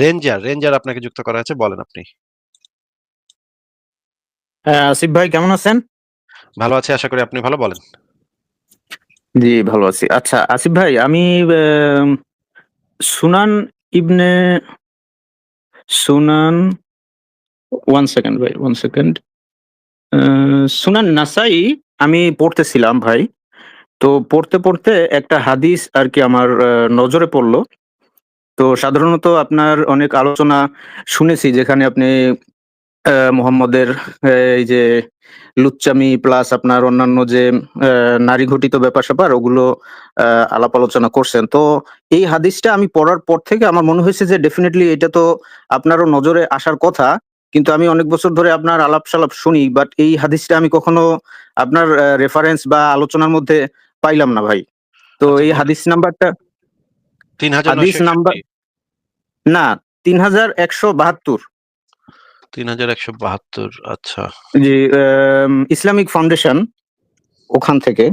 Ranger, ranger আপনাকে যুক্ত করা আছে। বলেন আপনি। হ্যাঁ, আসিফ ভাই কেমন আছেন? ভালো আছি। আশা করি আপনি ভালো। বলেন। জি, ভালো আছি। আচ্ছা, আসিফ ভাই আমি সুনান ইবনে সুনান 1 সেকেন্ড ভাই, 1 সেকেন্ড। সুনান নাসাই আমি পড়তেছিলাম ভাই। তো পড়তে, পড়তে একটা হাদিস আর কি আমার নজরে পড়ল। তো সাধারণত আপনার অনেক আলোচনা শুনেছি যেখানে আপনি মুহাম্মদের এই যে লুচ্চামি প্লাস আপনার অন্যান্য যে নারী ঘটিত ব্যাপার-স্যাপার ওগুলো আ আলাপ আলোচনা করছেন। তো এই হাদিসটা আমি পড়ার পর থেকে আমার মনে হয়েছে যে ডেফিনেটলি এটা তো আপনারও নজরে আসার কথা। কিন্তু আমি অনেক বছর ধরে আপনার আলাপ-সালাপ শুনি। বাট এই হাদিসটা আমি কখনো আপনার রেফারেন্স বা আলোচনার মধ্যে পাইলাম না ভাই। তো আচ্ছা এই হাদিস নাম্বারটা হাদিস নাম্বার ৩৯৬১ না ৩১৭২ ৩১৭২ আচ্ছা। জি, ইসলামিক ফাউন্ডেশন ওখান থেকে।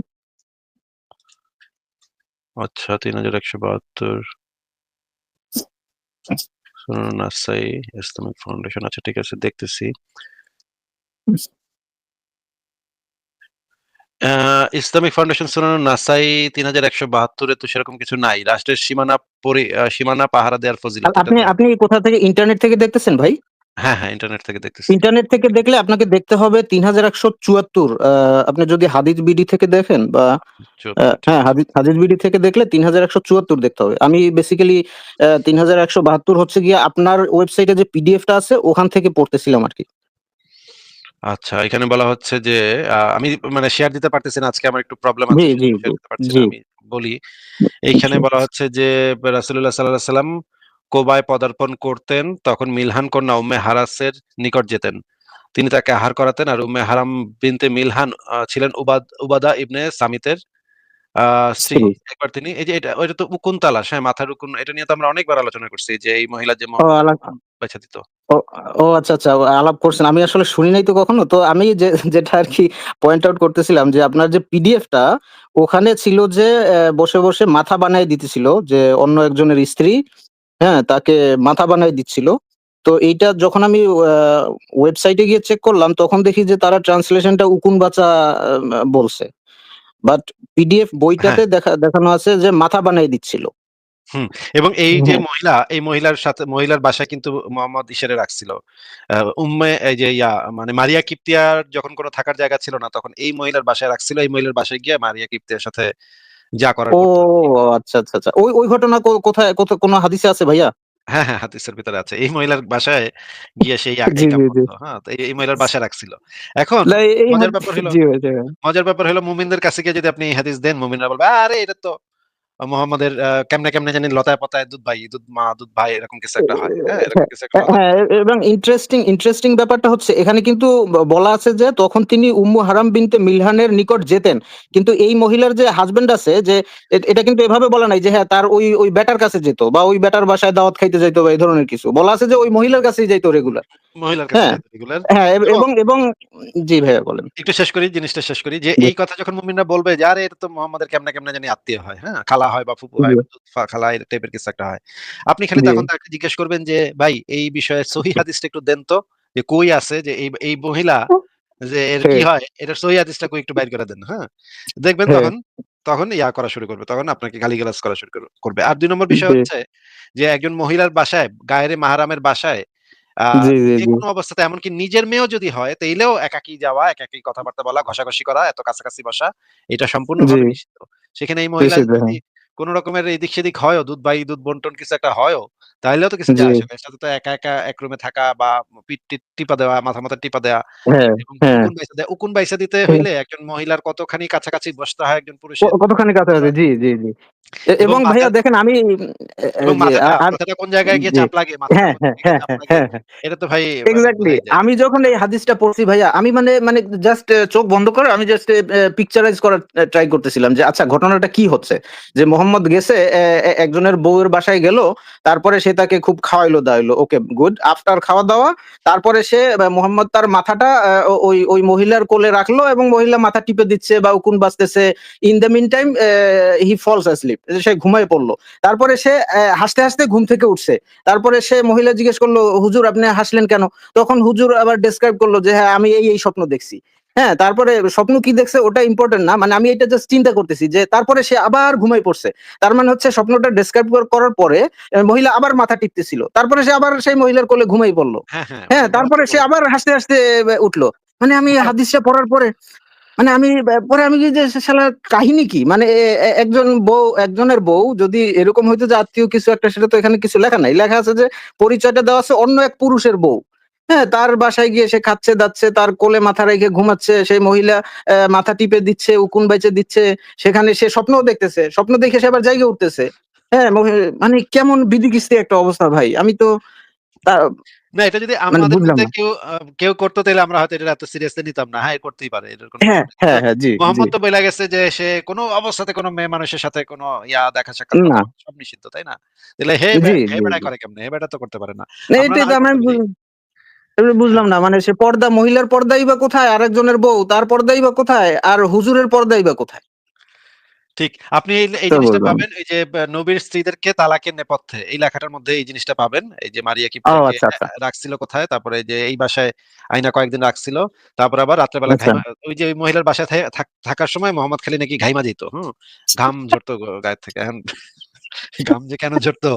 আচ্ছা তিন হাজার ৩১৭২ সুনান নাসাই ইসলামিক ফাউন্ডেশন আচ্ছা ঠিক আছে দেখতেছি। আ ইসলামিক ফাউন্ডেশন সুনানুন নাসাই ৩১৭২ এ তো সেরকম কিছু নাই। রাষ্ট্রের সীমানা পরি আ সীমানা পাহারা দেওয়ার আ এটা আপনি আপনি কোথা থেকে ইন্টারনেট থেকে দেখতেছেন ভাই? হ্যাঁ, হ্যাঁ ইন্টারনেট থেকে দেখতেছি। ইন্টারনেট থেকে দেখলে আপনাকে দেখতে হবে ৩১৭৪ আ আপনি যদি হাদিস বিডি থেকে দেখেন বা আ ৭৪ হ্যাঁ, আছে। হাদিস হাদিস বিডি থেকে দেখলে ৩১৭৪ দেখতে হবে। আমি বেসিক্যালি আ ৩১৭২ হচ্ছে গিয়ে আপনার ওয়েবসাইটে যে পিডিএফটা আছে ওখান থেকে পড়তেছিলাম আরকি। আচ্ছা, এখানে বলা হচ্ছে যে আমি মানে শেয়ার দিতে পারতেছি না। আজকে আমার একটু প্রবলেম আছে জি, সেজন্য জি, শেয়ার দিতে পারছি না। আমি বলি। এইখানে। বলা হচ্ছে যে রাসূলুল্লাহ সাল্লাল্লাহু আলাইহি সাল্লাম কোবায় পদার্পণ করতেন। তখন মিলহান কন্যা উম্মে হারাসের নিকট যেতেন। তিনি তাকে আহার করাতেন আর উম্মে হারাম বিনতে মিলহান ছিলেন উবাদ উবাদা ইবনে সামিতের স্ত্রী। একবার তিনি এই যে এটা ওইটা তো উকুন তালাশ হ্যাঁ, মাথার উকুন এটা নিয়ে তো আমরা অনেকবার আলোচনা করছি যে এই মহিলা যে বাইচা দিত। ও আচ্ছা, আচ্ছা আলাপ করছেন। আমি আসলে শুনি নাই তো কখনো। তো আমি যে যেটা আরকি পয়েন্ট আউট করতেছিলাম যে আপনার যে পিডিএফটা ওখানে ছিল যে বসে, বসে মাথা বানায় দিতেছিল যে অন্য একজনের স্ত্রী, হ্যাঁ? তাকে মাথা বানায় দিচ্ছিল। তো এইটা যখন আমি ওয়েবসাইটে গিয়ে চেক করলাম তখন দেখি যে তারা ট্রান্সলেশনটা উকুন বাচা আ বলছে। বাট পিডিএফ বইটাতে হ্যাঁ। দেখা দেখানো আছে যে মাথা বানায় দিচ্ছিল। হুম, এবং এই যে। মহিলা, এই মহিলার সাথে মহিলার বাসায় কিন্তু মোহাম্মদ ইসেরে রাখছিল। উম্মে এই যে ইয়া মানে মারিয়া কিপ্তিয়ার যখন কোন থাকার জায়গা ছিল না তখন এই মহিলার বাসায় রাখছিল। এই মহিলার বাসায় গিয়ে মারিয়া কিপ্তিয়ার সাথে যা করার ও আচ্ছা, আচ্ছা, আচ্ছা। ওই ওই ঘটনা কোথায় কোথা কোন হাদিসে আছে ভাইয়া? হ্যাঁ, হ্যাঁ হাদিসের ভিতরে আছে। এই মহিলার বাসায় গিয়ে সেই এই জি, এই কাম জি, জি। করত। হ্যাঁ? তো এই মহিলার বাসায় রাখছিল। এখন না এই মজার ব্যাপার হলো জি জি মজার ব্যাপার হলো মুমিনদের কাছে গিয়ে যদি আপনি এই হাদিস দেন মুমিনরা বলবে, "আরে এটা তো মুহাম্মাদের কেমনে, কেমনে জানি লতায় পাতায় দুধ ভাই, দুধ মা, দুধ ভাই এরকম কিছু একটা হয়।" হ্যাঁ? হ্যাঁ, এবং ইন্টারেস্টিং ইন্টারেস্টিং ব্যাপারটা হচ্ছে এখানে কিন্তু বলা আছে যে তখন তিনি উম্মু হারাম বিনতে মিলহানের নিকট যেতেন। কিন্তু এই মহিলার যে হাজবেন্ড আছে যে এটা কিন্তু এভাবে বলা নাই যে হ্যাঁ, তার ওই ওই বেটার কাছে যেত বা ওই ব্যাটার বাসায় দাওয়াত খাইতে যাইতো বা এই ধরনের কিছু। বলা আছে যে ওই মহিলার কাছেই যাইত রেগুলার। মহিলার হ্যাঁ? হ্যাঁ, এব এবং জি ভাইয়া বলেন। একটু শেষ করি, জিনিসটা শেষ করি যে এই কথা যখন মুমিনরা বলবে যে, "আরে এটা তো মুহাম্মাদের কেমনে, কেমনে জানি আত্মীয় হয়।" হ্যাঁ? খালা হয় বা ফুফু হয়, খালা এই টাইপের কিছু একটা হয়। আপনি খালি তখন তাকে জিজ্ঞেস করবেন যে, "ভাই এই বিষয়ে সহি হাদিসটা একটু দেন তো। যে কই আছে যে এই এই মহিলা যে এর কি হ্যাঁ। এটার সহি হাদিসটা কই একটু বাইর করে দেন।" হ্যাঁ? দেখবেন। তখন তখন ইয়া করা শুরু করবে। তখন আপনাকে গালিগালাজ করা শুরু করবে। আর দুই নম্বর বিষয় হচ্ছে যে একজন মহিলার বাসায় গায়রে মাহরামের বাসায় যেকোনো অবস্থাতে এমনকি নিজের মেয়েও যদি হয় তাইলেও একাকী যাওয়া, একাকী কথাবার্তা বলা, ঘষাঘষি করা, এত কাছাকাছি বসা এটা। সম্পূর্ণভাবে নিষিদ্ধ। সেখানে এই মহিলা যদি হ্যাঁ। কোন রকমের এদিক সেদিক হয়ও, দুধ ভাই, দুধ বন্টন কিছু একটা হয়ও, তাইলেও তো কিছু যায় আসে না। সাথে তো একা, একা এক রুমে থাকা বা পিঠ-টিঠ টিপা দেওয়া, মাথা-মাথা টিপা দেওয়া হ্যাঁ, এবং হ্যাঁ। উকুন বাইসা। উকুন বাইচা দিতে হ্যাঁ। হইলে একজন মহিলার কতখানি কাছাকাছি বসতে হয় একজন ক পুরুষের কতখানি কাছাকাছি জি, জি, জি। এবং ভাইয়া দেখেন আমি কোন জায়গায় গিয়ে চাপ লাগে, হ্যাঁ, হ্যাঁ, হ্যাঁ। এটা তো ভাই। বোঝাই যায়। আমি যখন এই হাদিসটা পড়ছি ভাইয়া আমি মানে মানে জাস্ট চোখ বন্ধ করে আমি জাস্ট পিকচারাইজ করার ট্রাই করতেছিলাম যে আচ্ছা ঘটনাটা কি হচ্ছে? যে মোহাম্মদ গেছে একজনের বউয়ের বাসায় গেল। তারপরে সে তাকে খুব খাওয়াইলো দাওয়াইলো। Okay good. আফটার খাওয়া-দাওয়া তারপরে সে মোহাম্মদ তার মাথাটা ওই ওই মহিলার কোলে রাখল এবং মহিলা মাথা টিপে দিচ্ছে বা উকুন বাজতেছে। In the mean time he falls asleep. সে ঘুমায়ে পড়ল তারপরে সে হাসতে, হাসতে ঘুম থেকে উঠছে। তারপরে সে মহিলা জিজ্ঞেস করল, "হুজুর আপনি হাসলেন কেন?" তখন হুজুর আবার ডেসক্রাইব করল যে, "হ্যাঁ, আমি এই, এই স্বপ্ন দেখছি।" হ্যাঁ? তারপরে স্বপ্ন কি দেখছে ওটা ইম্পোর্টেন্ট না। মানে আমি এটা জাস্ট চিন্তা করতেছি যে তারপরে সে আবার ঘুমায়ে পড়ছে। তার মানে হচ্ছে স্বপ্নটা ডেসক্রাইব করার পরে মহিলা আবার মাথা টিপতেছিল। তারপরে সে আবার সেই মহিলার কোলে ঘুমায়ে পড়ল হ্যাঁ, হ্যাঁ। হ্যাঁ? তারপরে সে আবার হাসতে, হাসতে উঠল মানে আমি হাদিসটা পড়ার পরে মানে আমি পরে আমি যে শালার কাহিনী কি? মানে একজন বউ একজনের বউ যদি এরকম হইতো যে আত্মীয় কিছু একটা সেটা তো এখানে কিছু লেখা নাই। লেখা আছে যে পরিচয়টা দেওয়া আছে অন্য এক পুরুষের বউ। হ্যাঁ? তার বাসায় গিয়ে সে খাচ্ছে-দাচ্ছে, তার কোলে মাথা রেখে ঘুমাচ্ছে। সেই মহিলা মাথা টিপে দিচ্ছে, উকুন বাইচে দিচ্ছে। সেখানে সে স্বপ্নও দেখতেছে। স্বপ্ন দেখে সে আবার জাইগা উঠতেছে। হ্যাঁ? মানে কেমন বিদিকিস্তি একটা অবস্থা ভাই। আমি তা না এটা যদি মানে আমাদের মধ্যে কেউ কেউ করতো তাইলে আমরা হয়তো এটা এত সিরিয়াসলি নিতাম না। হ্যাঁ, করতেই পারে। হ্যাঁ, হ্যাঁ, হ্যাঁ। জি। মোহাম্মদ তো গেছে যে সে কোন অবস্থাতে কোন মেয়ে মানুষের সাথে কোন ইয়া দেখা সাক্ষাৎ। সব নিষিদ্ধ, তাই না? তাইলে হে বে হে জি, করে কেমনে? হে বেটা তো করতে পারে না। না আমরা তো আমি করতে বু পারি। এবার হ্যাঁ। বুঝলাম না। মানে সে পর্দা মহিলার পর্দাই বা কোথায়? আরেকজনের বউ তার পর্দাই বা কোথায়? আর হুজুরের পর্দাই বা কোথায়? ঠিক। আপনি এই এই জিনিসটা পাবেন এই যে নবীর স্ত্রীদেরকে তালাকের নেপথ্যে এই লেখাটার মধ্যে এই জিনিসটা পাবেন। এই যে মারিয়া কিপ্টিয়াকে আচ্ছা, আচ্ছা। রাখছিল কোথায়? তারপরে যে এই বাসায় আইনা কয়েকদিন রাখছিল। তারপর আবার রাত্রে বেলা আচ্ছা। ওই যে ওই মহিলার বাসায় থাকার সময় মোহাম্মদ খালি নাকি ঘাইমা যাইত। হুম? ঘাম ঝরতো গায়ের থেকে। এখন ঘাম যে কেন ঝরতো?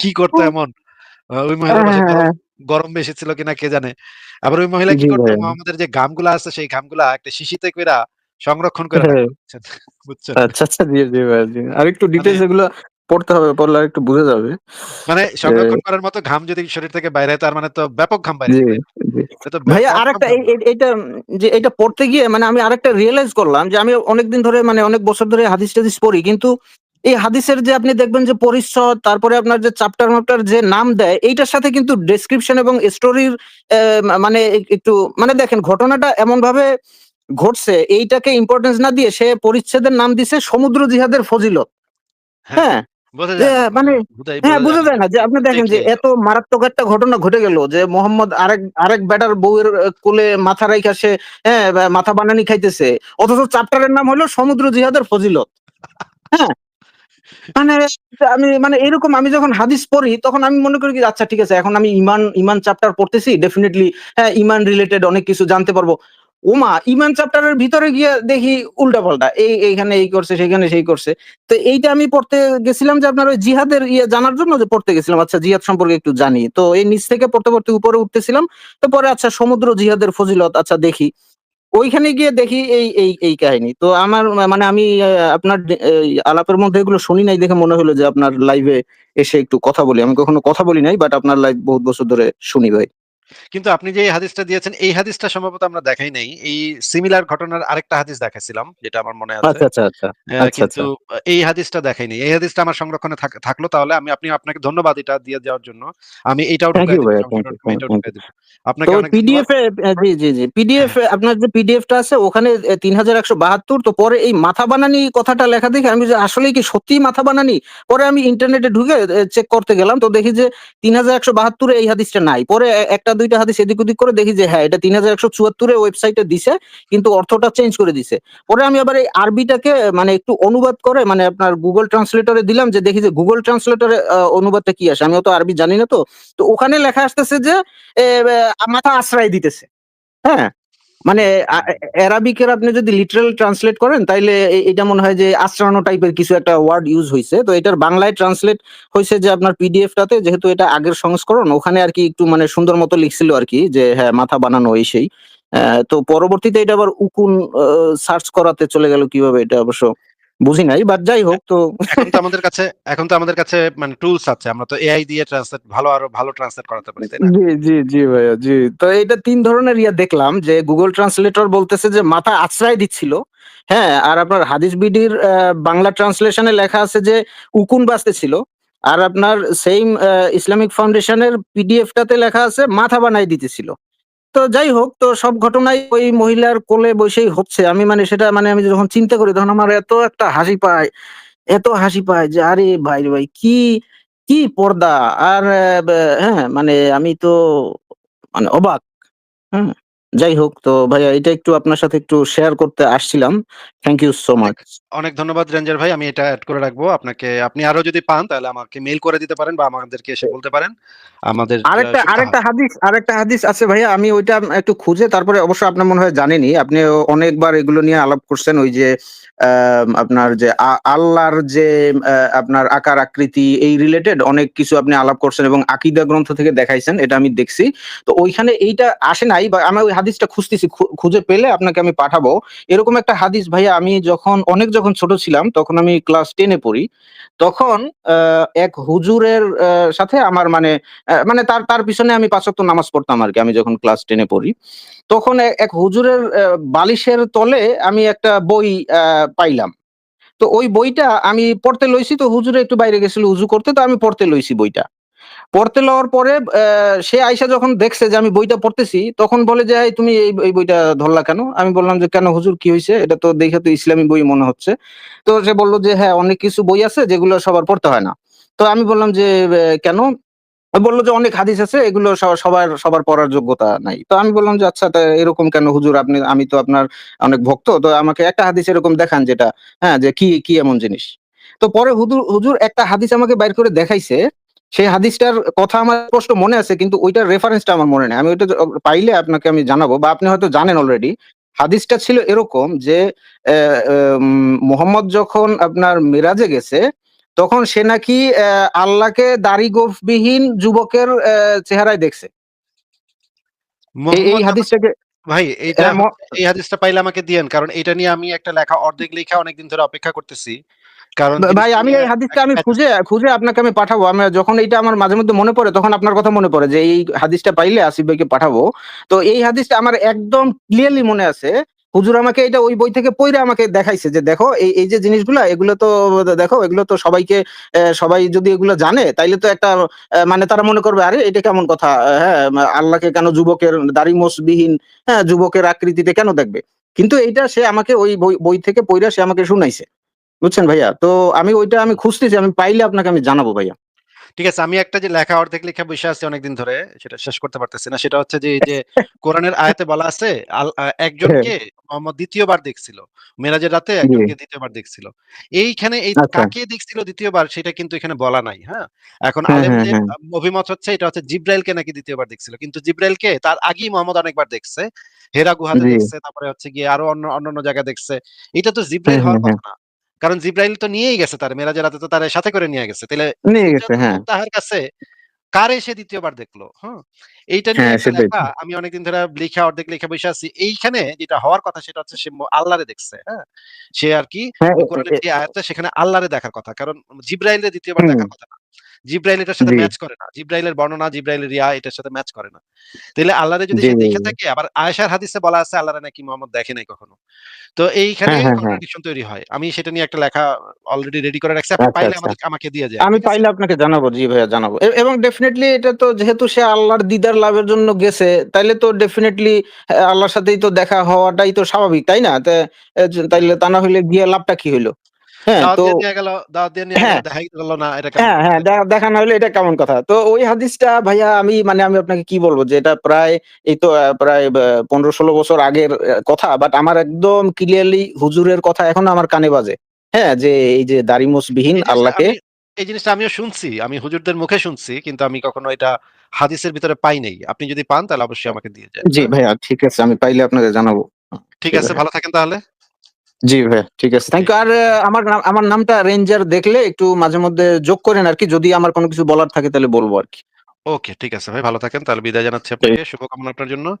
কি করতো এমন? ওই মহিলার বাসায় গরম হ্যাঁ। বেশি ছিল কিনা কে জানে? আবার ওই মহিলা কি করতো? মোহাম্মদের যে ঘামগুলা আছে সেই ঘামগুলা একটা শিশিতে কইরা সংরক্ষণ করে। বুঝছেন? আচ্ছা, আচ্ছা। জি, জি ভাইয়া জি। আরেকটু মানে ডিটেইলস এগুলা পড়তে হবে। পড়লে আরেকটু বুঝা যাবে। মানে সংরক্ষণ করার মতো ঘাম যদি শরীর থেকে বাইরে হয় তার মানে তো ব্যাপক ঘাম? এটা তো ভাইয়া আরেকটা এইটা যে এইটা পড়তে গিয়ে মানে আমি আরেকটা রিয়ালাইজ করলাম যে আমি অনেকদিন ধরে মানে অনেক বছর ধরে হাদিস-টাদিস পড়ি। কিন্তু এই হাদিসের যে আপনি দেখবেন যে পরিচ্ছদ তারপরে আপনার যে চ্যাপ্টার-ম্যাপ্টার যে নাম দেয় এইটার সাথে কিন্তু ডেসক্রিপশন এবং স্টোরির মানে একটু মানে দেখেন ঘটনাটা এমন এমনভাবে ঘটছে এইটাকে ইম্পোর্টেন্স না দিয়ে সে পরিচ্ছেদের নাম দিছে সমুদ্র জিহাদের ফজিলত। হ্যাঁ, হ্যাঁ? মানে হ্যাঁ, বোঝা যায় না যে আপনি দেখেন যে এত মারাত্মক একটা ঘটনা ঘটে গেল যে মোহাম্মদ আরেক আরেক বেটার বউয়ের কোলে মাথা রাইখা সে হ্যাঁ, মাথা বানানি খাইতেছে। অথচ চ্যাপ্টারের নাম হলো সমুদ্র জিহাদের ফজিলত। হ্যাঁ? মানে আমি মানে এরকম আমি যখন হাদিস পড়ি তখন আমি মনে করি কি আচ্ছা ঠিক আছে এখন আমি ইমান ইমান চ্যাপ্টার পড়তেছি ডেফিনিটলি হ্যাঁ, ইমান রিলেটেড অনেক কিছু জানতে পারব। ওমা! ইমান চ্যাপ্টারের ভিতরে গিয়ে দেখি উল্টা-পাল্টা। এই এইখানে এই করছে, সেখানে সেই করছে। তো এইটা আমি পড়তে গেছিলাম যে আপনার ওই জিহাদের ইয়ে জানার জন্য যে পড়তে গেছিলাম। আচ্ছা জিহাদ সম্পর্কে একটু জানি। তো এই নিচ থেকে পড়তে, পড়তে উপরে উঠতেছিলাম। তো পরে আচ্ছা সমুদ্র জিহাদের ফজিলত আচ্ছা দেখি। ওইখানে গিয়ে দেখি এই, এই, এই কাহিনী। তো আমার মানে আমি আপনার আলাপের মধ্যে এগুলো শুনি নাই দেখে মনে হলো যে আপনার লাইভে এসে একটু কথা বলি। আমি কখনো কথা বলি নাই বাট আপনার লাইভ বহুত বছর ধরে শুনি ভাই। কিন্তু আপনি যে হাদিসটা দিয়েছেন এই হাদিসটা সম্ভবত আমরা দেখাই নাই। এই সিমিলার ঘটনার আরেকটা হাদিস দেখাইছিলাম যেটা আমার মনে আছে। আচ্ছা, আচ্ছা, আচ্ছা। আচ্ছা, কিন্তু আচ্ছা। এই হাদিসটা দেখাই নাই। এই হাদিসটা আমার সংরক্ষণে থাকল তাহলে আমি আপনি আপনাকে ধন্যবাদ এটা দিয়ে দেওয়ার জন্য। আমি এটাও। আপনাকে অনেক পিডিএফ জি, জি, জি। পিডিএফ হ্যাঁ। আপনার যে পিডিএফ টা আছে ওখানে এ ৩১৭২ তো পরে এই মাথা বানানি কথাটা লেখা দেখে আমি যে আসলেই কি সত্যি মাথা বানানি? পরে আমি ইন্টারনেটে ঢুকে চেক করতে গেলাম। তো দেখি যে ৩১৭২ এ এই হাদিসটা নাই। পরে এ ১ দুইটা ২ টা হাদিস এদিক ওদিক করে দেখি যে হ্যাঁ, এটা তিন হাজার একশো চুয়াত্তরের ওয়েবসাইটে দিছে কিন্তু অর্থটা চেঞ্জ করে দিছে। পরে আমি আবার এই আরবিটাকে মানে একটু অনুবাদ করে মানে আপনার গুগল ট্রান্সলেটরে দিলাম যে দেখি যে গুগল ট্রান্সলেটরে অনুবাদটা কি আসে। আমি অত আরবি জানি না তো। তো ওখানে লেখা আসতেছে যে মাথা আশ্রয় দিতেছে। হ্যাঁ? মানে অ্যারাবিকের আপনি যদি লিটারাল ট্রান্সলেট করেন তাইলে এটা মনে হয় যে আশ্রানো টাইপের কিছু একটা ওয়ার্ড ইউজ হয়েছে তো এটার বাংলায় ট্রান্সলেট হয়েছে যে আপনার পিডিএফটাতে যেহেতু এটা আগের সংস্করণ ওখানে আর কি একটু মানে সুন্দর মতো লিখছিল আর কি যে হ্যাঁ, মাথা বানানো এই সেই। তো পরবর্তীতে এটা আবার উকুন সার্চ করাতে চলে গেল কীভাবে এটা অবশ্য বুঝি নাই। বাট যাই হোক তো এখন তো আমাদের কাছে এখন তো আমাদের কাছে মানে টুলস আছে। আমরা তো এআই দিয়ে ট্রান্সলেট ভালো আরও ভালো ট্রান্সলেট করাতে পারি, তাই না? জি, জি, জি ভাইয়া জি। তো এইটা ৩ ধরনের ইয়া দেখলাম যে Google ট্রান্সলেটর বলতেছে যে মাথা আশ্রয় দিচ্ছিল। হ্যাঁ? আর আপনার হাদিস বিডির বাংলা ট্রান্সলেশনে লেখা আছে যে উকুন বাজতেছিল। আর আপনার সেইম ইসলামিক ফাউন্ডেশনের পিডিএফ টাতে লেখা আছে মাথা বানাই দিতেছিল। তো যাই হোক, তো সব ঘটনাই ওই মহিলার কোলে বসেই হচ্ছে। আমি মানে সেটা মানে আমি যখন চিন্তা করি তখন আমার এত একটা হাসি পায়। এত হাসি পায় যে, আরে ভাই ভাই, কি কি পর্দা আর হ্যাঁ মানে আমি তো মানে অবাক হ্যাঁ যাই হোক তো ভাইয়া এটা একটু আপনার সাথে একটু শেয়ার করতে আসছিলাম। থ্যাংক ইউ সো মাচ অনেক ধন্যবাদ রেঞ্জার ভাই আমি এটা অ্যাড করে রাখব। আপনাকে আপনি আরও যদি পান তাহলে আমাকে মেইল করে দিতে পারেন বা আমাদেরকে এসে বলতে পারেন। আমাদের আরেকটা আরেকটা হাদিস আরেকটা হাদিস আছে ভাইয়া আমি ওইটা একটু খুঁজে তারপরে অবশ্য আপনার মনে হয় জানেনই আপনি অনেকবার এগুলো নিয়ে আলাপ করছেন ওই যে আপনার যে আল্লাহর যে আপনার আকার আকৃতি এই রিলেটেড অনেক কিছু আপনি আলাপ করছেন এবং আকিদা গ্রন্থ থেকে দেখাইছেন এটা আমি দেখছি। তো ওইখানে এইটা আসে নাই বা আমি ওই হাদিসটা খুঁজতেছি খুঁজে পেলে আপনাকে আমি পাঠাবো। এরকম একটা হাদিস ভাইয়া, আমি যখন, অনেক যখন ছোট ছিলাম, তখন আমি ক্লাস টেনে পড়ি। তখন এক হুজুরের সাথে আমার মানে মানে তার তার পিছনে আমি পাঁচ ওয়াক্ত নামাজ পড়তাম আর কি আমি যখন ক্লাস টেনে পড়ি। তখন এক হুজুরের বালিশের তলে আমি একটা বই পাইলাম। তো ওই বইটা আমি পড়তে লইছি, তো হুজুরে একটু বাইরে গেছিল, উজু করতে, তো আমি পড়তে লইছি বইটা। পড়তে লওয়ার পরে সে আইসা যখন দেখছে যে আমি বইটা পড়তেছি, তখন বলে যে, "এই, তুমি এই বইটা ধরলা কেন? আমি বললাম যে, কেন হুজুর, কি হয়েছে এটা তো দেখে তো ইসলামী বই মনে হচ্ছে। তো সে বলল যে হ্যাঁ অনেক কিছু বই আছে যেগুলো সবার পড়তে হয় না। তো আমি বললাম যে কেন? বলল যে, অনেক হাদিস আছে, এগুলো সবার সবার পড়ার যোগ্যতা নাই। তো আমি বললাম যে আচ্ছা এরকম কেন হুজুর? আপনি, আমি তো আপনার অনেক ভক্ত, তো আমাকে একটা হাদিস এরকম দেখান যেটা হ্যাঁ যে কি কি এমন জিনিস? তো পরে হুজুর হুজুর একটা হাদিস আমাকে বাইর করে দেখাইছে সেই হাদিসটার কথা আমার স্পষ্ট মনে আছে কিন্তু ওইটার রেফারেন্সটা আমার মনে নেই। আমি ওইটা পাইলে আপনাকে আমি জানাব বা আপনি হয়তো জানেন অলরেডি হাদিসটা ছিল এরকম যে মোহাম্মদ যখন আপনার মিরাজে গেছে তখন সে নাকি আল্লাহকে দাড়ি গোফবিহীন যুবকের চেহারায় দেখছে। এই- হাদিসটাকে ভাই এইটা হ্যাঁ, এই হাদিসটা পাইলে আমাকে দিয়েন কারণ এটা নিয়ে আমি একটা লেখা অর্ধেক লেখা অনেকদিন ধরে অপেক্ষা করতেছি। কারণ ভাই আমি এই হাদিসটা আমি খুঁজে খুঁজে আপনাকে আমি পাঠাবো। আমি যখন এইটা আমার মাঝে মধ্যে মনে পড়ে তখন আপনার কথা মনে পড়ে যে এই হাদিসটা পাইলে আসিফ ভাইকে পাঠাবো। তো এই হাদিসটা আমার একদম ক্লিয়ারলি মনে আছে। হুজুর আমাকে এটা ওই বই থেকে পড়ে আমাকে দেখাইছে যে দেখো এই এই যে জিনিসগুলা এগুলো তো দেখো এগুলো তো সবাইকে সবাই যদি এগুলো জানে তাইলে তো একটা মানে তারা মনে করবে আরে এটা কেমন কথা? হ্যাঁ আল্লাহকে কেন যুবকের দাড়ি মোষবিহীন হ্যাঁ যুবকের আকৃতিতে কেন দেখবে? কিন্তু এইটা সে আমাকে ওই বই থেকে পড়ে সে আমাকে শুনাইছে। বুঝছেন ভাইয়া? তো আমি ওইটা আমি খুঁজতেছি আমি পাইলে আপনাকে আমি জানাব ভাইয়া। ঠিক আছে আমি একটা যে লেখা অর্ধেক লেখা বসে আছি অনেকদিন ধরে সেটা শেষ করতে পারতেছি না সেটা হচ্ছে যে এই যে কোরআনের আয়াতে বলা আছে একজনকে মোহাম্মদ দ্বিতীয়বার দেখছিল মেরাজের রাতে একজনকে দ্বিতীয়বার দেখছিল। এইখানে এই আচ্ছা। কাকে দেখছিল দ্বিতীয়বার সেটা কিন্তু এখানে বলা নাই হ্যাঁ? এখন হ্যাঁ, আলেমদের হ্যাঁ, অভিমত হচ্ছে এটা হচ্ছে জিব্রাইলকে নাকি দ্বিতীয়বার দেখছিল কিন্তু জিব্রাইলকে তার আগেই মোহাম্মদ অনেকবার দেখছে হেরা গুহাতে দেখছে তারপরে হচ্ছে গিয়ে আরও অন্য অন্যান্য জায়গায় দেখছে এটা তো জিব্রাইল হ্যাঁ, হওয়ার হ্যাঁ, কথা না। কারণ জিব্রাইল তো নিয়েই গেছে তার মেরাজের রাতে তো তার সাথে করে নিয়ে গেছে। তাহলে নিয়ে গেছে হ্যাঁ। তাহার কাছে কারে সে দ্বিতীয়বার দেখল? হ্যাঁ এইটা নিয়ে হ্যাঁ, লেখা আমি অনেকদিন ধরে লেখা অর্ধেক লেখা বসে আছি। এইখানে যেটা হওয়ার কথা সেটা হচ্ছে সে আল্লাহরে দেখছে হ্যাঁ? সে আর কি হ্যাঁ কোরআনের যে আয়াতটা সেখানে আল্লাহরে দেখার কথা। কারণ জিব্রাইলের দ্বিতীয়বার দেখার কথা না। জিব্রাইল এটার সাথে ম্যাচ করে না। জিব্রাইলের বর্ণনা জিব্রাইলের ইয়া এটার সাথে ম্যাচ করে না। তাহলে আল্লাহরে যদি সে দেখে থাকে আবার আয়েশার হাদিসে বলা আছে আল্লাহরে নাকি মোহাম্মদ দেখে নাই কখনো। তো এইখানে হ্যাঁ, হ্যাঁ, হ্যাঁ। কন্ট্রাডিকশন তৈরি হয়। আমি সেটা নিয়ে একটা লেখা অলরেডি রেডি করে রাখছি। আপনি আচ্ছা, পাইলে আচ্ছা। আমাকে দিয়ে যায় আমি পাইলে আপনাকে জানাব জি ভাইয়া জানাব। এবং ডেফিনেটলি এটা তো যেহেতু সে আল্লাহর দিদার লাভের জন্য গেছে তাইলে তো ডেফিনেটলি আল্লাহর সাথেই তো দেখা হওয়াটাই তো স্বাভাবিক তাই না? তাইলে তা না হইলে গিয়ে লাভটা কি হইল? হ্যাঁ এটা কেমন কথা? দেখা না কেমন কথা? তো ওই হাদিসটা ভাইয়া আমি মানে আমি আপনাকে কি বলব যে এটা প্রায় এই তো প্রায় পনেরো ষোলো বছর আগের কথা বাট আমার একদম ক্লিয়ারলি হুজুরের কথা এখনও আমার কানে বাজে। হ্যাঁ যে এই যে জিনিসটা আল্লাহকে এই জিনিসটা আমিও শুনছি আমি হুজুরদের মুখে শুনছি কিন্তু আমি কখনো এটা হাদিসের ভিতরে পাই নাই। আপনি যদি পান তাহলে অবশ্যই আমাকে দিয়ে যায় জি ভাইয়া ঠিক আছে আমি পাইলে আপনাকে জানাব। ঠিক আছে। ভালো থাকেন তাহলে। জি ভাইয়া ঠিক আছে। থ্যাংক ইউ আর আমার নাম- আমার নামটা রেঞ্জার দেখলে একটু মাঝে মধ্যে যোগ করেন আর কি যদি আমার কোনো কিছু বলার থাকে তাহলে বলব আর কি। ওকে ঠিক আছে ভাই ভালো থাকেন। তাহলে বিদায় জানাচ্ছি আপনাকে। শুভকামনা আপনার জন্য।